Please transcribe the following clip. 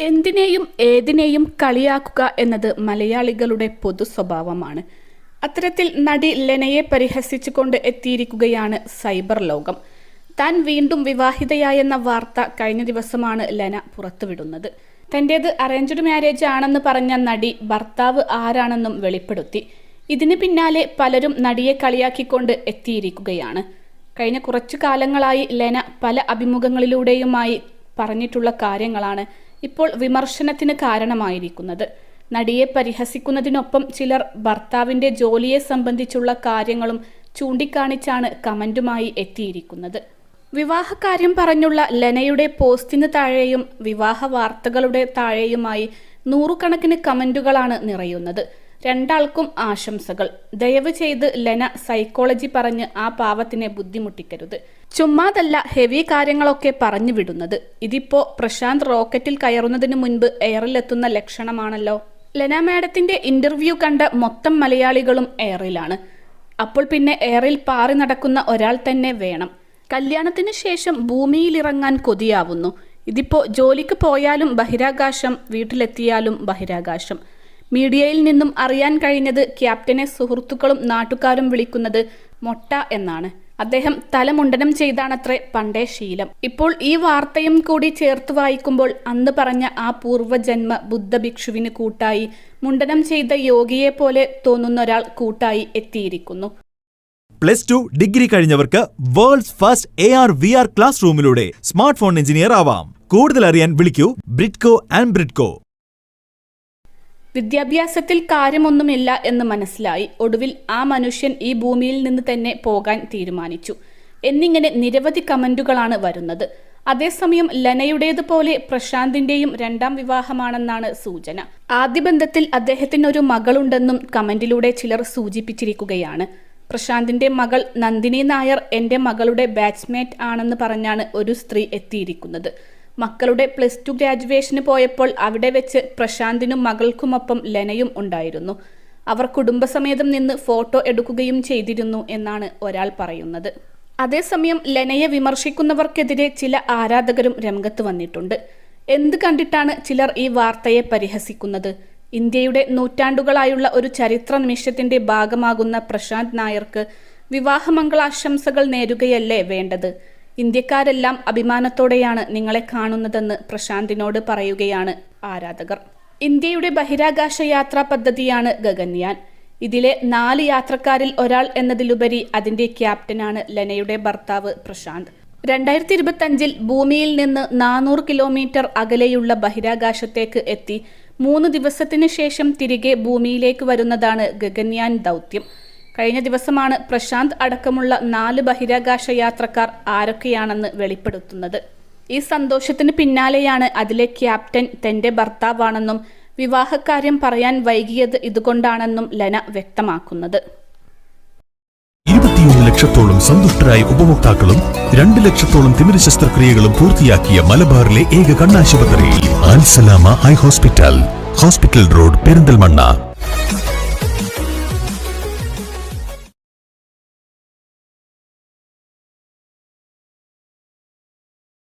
എന്തിനേയും ഏതിനേയും കളിയാക്കുക എന്നത് മലയാളികളുടെ പൊതു സ്വഭാവമാണ്. അത്തരത്തിൽ നടി ലെനയെ പരിഹസിച്ചുകൊണ്ട് എത്തിയിരിക്കുകയാണ് സൈബർ ലോകം. താൻ വീണ്ടും വിവാഹിതയായെന്ന വാർത്ത കഴിഞ്ഞ ദിവസമാണ് ലെന പുറത്തുവിടുന്നത്. തന്റേത് അറേഞ്ച്ഡ് മാരേജ് ആണെന്ന് പറഞ്ഞ നടി ഭർത്താവ് ആരാണെന്നും വെളിപ്പെടുത്തി. ഇതിന് പിന്നാലെ പലരും നടിയെ കളിയാക്കിക്കൊണ്ട് എത്തിയിരിക്കുകയാണ്. കഴിഞ്ഞ കുറച്ചു കാലങ്ങളായി ലെന പല അഭിമുഖങ്ങളിലൂടെയുമായി പറഞ്ഞിട്ടുള്ള കാര്യങ്ങളാണ് ഇപ്പോൾ വിമർശനത്തിന് കാരണമായിരിക്കുന്നത്. നടിയെ പരിഹസിക്കുന്നതിനൊപ്പം ചിലർ ഭർത്താവിന്റെ ജോലിയെ സംബന്ധിച്ചുള്ള കാര്യങ്ങളും ചൂണ്ടിക്കാണിച്ചാണ് കമന്റുമായി എത്തിയിരിക്കുന്നത്. വിവാഹകാര്യം പറഞ്ഞുള്ള ലെനയുടെ പോസ്റ്റിന് താഴെയും വിവാഹ വാർത്തകളുടെ താഴെയുമായി നൂറുകണക്കിന് കമന്റുകളാണ് നിറയുന്നത്. രണ്ടാൾക്കും ആശംസകൾ. ദയവ് ചെയ്ത് ലെന സൈക്കോളജി പറഞ്ഞ് ആ പാവത്തിനെ ബുദ്ധിമുട്ടിക്കരുത്. ചുമ്മാതല്ല ഹെവി കാര്യങ്ങളൊക്കെ പറഞ്ഞു വിടുന്നത്. ഇതിപ്പോ പ്രശാന്ത് റോക്കറ്റിൽ കയറുന്നതിന് മുൻപ് എയറിലെത്തുന്ന ലക്ഷണമാണല്ലോ. ലെന മാഡത്തിന്റെ ഇന്റർവ്യൂ കണ്ട മൊത്തം മലയാളികളും എയറിലാണ്. അപ്പോൾ പിന്നെ എയറിൽ പാറി നടക്കുന്ന ഒരാൾ തന്നെ വേണം. കല്യാണത്തിന് ശേഷം ഭൂമിയിലിറങ്ങാൻ കൊതിയാവുന്നു. ഇതിപ്പോ ജോലിക്ക് പോയാലും ബഹിരാകാശം വീട്ടിലെത്തിയാലും ബഹിരാകാശം. മീഡിയയിൽ നിന്നും അറിയാൻ കഴിഞ്ഞത് ക്യാപ്റ്റനെ സുഹൃത്തുക്കളും നാട്ടുകാരും വിളിക്കുന്നത് മൊട്ട എന്നാണ്. അദ്ദേഹം തലമുണ്ടനം ചെയ്താണത്രേ പണ്ടേ ശീലം. ഇപ്പോൾ ഈ വാർത്തയും കൂടി ചേർത്ത് വായിക്കുമ്പോൾ അന്ന് പറഞ്ഞ ആ പൂർവജന്മ ബുദ്ധഭിക്ഷുവിന് കൂട്ടായി മുണ്ടനം ചെയ്ത യോഗിയെ പോലെ തോന്നുന്ന ഒരാൾ കൂട്ടായി എത്തിയിരിക്കുന്നു. Plus two degree കഴിഞ്ഞവർക്ക് world's first A R V R class റൂമിലൂടെ smart phone engineer ആവാം. കൂടുതൽ അറിയാൻ വിളിക്കൂ ബ്രിഡ്കോ ആൻഡ് ബ്രിഡ്കോ. വിദ്യാഭ്യാസത്തിൽ കാര്യമൊന്നുമില്ല എന്ന് മനസ്സിലായി. ഒടുവിൽ ആ മനുഷ്യൻ ഈ ഭൂമിയിൽ നിന്ന് തന്നെ പോകാൻ തീരുമാനിച്ചു. എന്നിങ്ങനെ നിരവധി കമന്റുകളാണ് വരുന്നത്. അതേസമയം ലനയുടേതുപോലെ പ്രശാന്തിന്റെയും രണ്ടാം വിവാഹമാണെന്നാണ് സൂചന. ആദ്യ ബന്ധത്തിൽ അദ്ദേഹത്തിന് ഒരു മകളുണ്ടെന്നും കമന്റിലൂടെ ചിലർ സൂചിപ്പിച്ചിരിക്കുകയാണ്. പ്രശാന്തിന്റെ മകൾ നന്ദിനി നായർ എന്റെ മകളുടെ ബാച്ച്മേറ്റ് ആണെന്ന് പറഞ്ഞാണ് ഒരു സ്ത്രീ എത്തിയിരിക്കുന്നത്. മക്കളുടെ പ്ലസ് ടു ഗ്രാജുവേഷന് പോയപ്പോൾ അവിടെ വെച്ച് പ്രശാന്തിനും മകൾക്കുമൊപ്പം ലെനയും ഉണ്ടായിരുന്നു. അവർ കുടുംബസമേതം നിന്ന് ഫോട്ടോ എടുക്കുകയും ചെയ്തിരുന്നു എന്നാണ് ഒരാൾ പറയുന്നത്. അതേസമയം ലെനയെ വിമർശിക്കുന്നവർക്കെതിരെ ചില ആരാധകരും രംഗത്ത് വന്നിട്ടുണ്ട്. എന്ത് കണ്ടിട്ടാണ് ചിലർ ഈ വാർത്തയെ പരിഹസിക്കുന്നത്? ഇന്ത്യയുടെ നൂറ്റാണ്ടുകളായുള്ള ഒരു ചരിത്ര നിമിഷത്തിന്റെ ഭാഗമാകുന്ന പ്രശാന്ത് നായർക്ക് വിവാഹമംഗളാശംസകൾ നേരുകയല്ലേ വേണ്ടത്? ഇന്ത്യക്കാരെല്ലാം അഭിമാനത്തോടെയാണ് നിങ്ങളെ കാണുന്നതെന്ന് പ്രശാന്തിനോട് പറയുകയാണ് ആരാധകർ. ഇന്ത്യയുടെ ബഹിരാകാശ യാത്രാ പദ്ധതിയാണ് ഗഗൻയാൻ. ഇതിലെ നാല് യാത്രക്കാരിൽ ഒരാൾ എന്നതിലുപരി അതിന്റെ ക്യാപ്റ്റനാണ് ലനയുടെ ഭർത്താവ് പ്രശാന്ത്. രണ്ടായിരത്തി ഇരുപത്തി അഞ്ചിൽ ഭൂമിയിൽ നിന്ന് നാനൂറ് കിലോമീറ്റർ അകലെയുള്ള ബഹിരാകാശത്തേക്ക് എത്തി. മൂന്ന് ദിവസത്തിനു ശേഷം തിരികെ ഭൂമിയിലേക്ക് വരുന്നതാണ് ഗഗൻയാൻ ദൗത്യം. കഴിഞ്ഞ ദിവസമാണ് പ്രശാന്ത് അടക്കമുള്ള നാല് ബഹിരാകാശ യാത്രക്കാർ ആരൊക്കെയാണെന്ന് വെളിപ്പെടുത്തുന്നത്. ഈ സന്തോഷത്തിന് പിന്നാലെയാണ് അതിലെ ക്യാപ്റ്റൻ തന്റെ ഭർത്താവാണെന്നും വിവാഹക്കാര്യം പറയാൻ വൈകിയത് ഇതുകൊണ്ടാണെന്നും ലന വ്യക്തമാക്കുന്നത്. ഇരുപത്തിയൊന്ന് ലക്ഷത്തോളം സന്തുഷ്ടരായ ഉപഭോക്താക്കളും രണ്ട് ലക്ഷത്തോളം തിമിര ശസ്ത്രക്രിയകളും പൂർത്തിയാക്കിയ മലബാറിലെ ഏക കണ്ണാശുപത്രി ഹോസ്പിറ്റൽ. Hospital road Perinthalmanna.